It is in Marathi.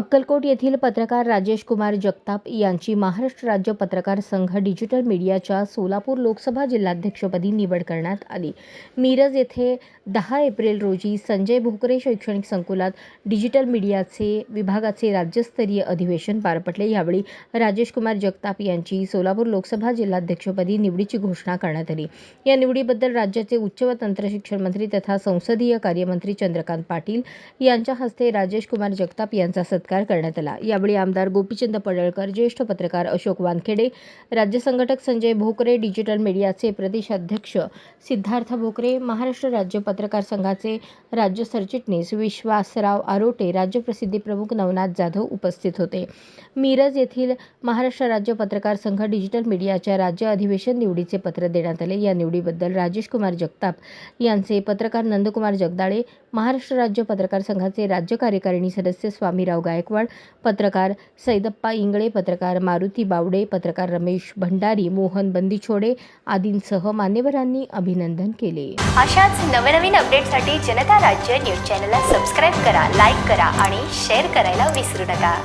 अक्कलकोट येथील पत्रकार राजेश कुमार जगताप यांची महाराष्ट्र राज्य पत्रकार संघ डिजिटल मीडियाच्या सोलापूर लोकसभा जिल्हाध्यक्षपदी निवड करण्यात आली. मिरज येथे दहा एप्रिल रोजी संजय भोकरे शैक्षणिक संकुलात डिजिटल मीडियाचे विभागाचे राज्यस्तरीय अधिवेशन पार पडले. यावेळी राजेश कुमार जगताप यांची सोलापूर लोकसभा जिल्हाध्यक्षपदी निवडीची घोषणा करण्यात आली. या निवडीबद्दल राज्याचे उच्च व तंत्रशिक्षण मंत्री तथा संसदीय कार्यमंत्री चंद्रकांत पाटील यांच्या हस्ते राजेश कुमार जगताप यांचा सत्कार करण्यात आला. यावेळी आमदार गोपीचंद पडळकर ज्येष्ठ पत्रकार अशोक वानखेडे राज्य संघटक संजय भोकरे डिजिटल मीडियाचे प्रदेशाध्यक्ष सिद्धार्थ भोकरे महाराष्ट्र राज्य पत्रकार संघाचे राज्य सरचिटणीस विश्वासराव आरोटे राज्य प्रसिद्धी प्रमुख नवनाथ जाधव उपस्थित होते. मिरज येथील महाराष्ट्र राज्य पत्रकार संघ डिजिटल मीडियाच्या राज्य अधिवेशन निवडीचे पत्र देण्यात आले. या निवडीबद्दल राजेश कुमार जगताप यांचे पत्रकार नंदकुमार जगदाळे महाराष्ट्र राज्य पत्रकार संघाचे राज्य कार्यकारिणी सदस्य स्वामीराव गायकवाड पत्रकार सैदप्पा इंगळे पत्रकार मारुती बावडे पत्रकार रमेश भंडारी मोहन बंदिछोडे आदींसह मान्यवरांनी अभिनंदन केले. अशाच नवनवीन अपडेटसाठी जनता राज्य न्यूज चॅनलला सबस्क्राईब करा लाईक करा आणि शेअर करायला विसरू नका.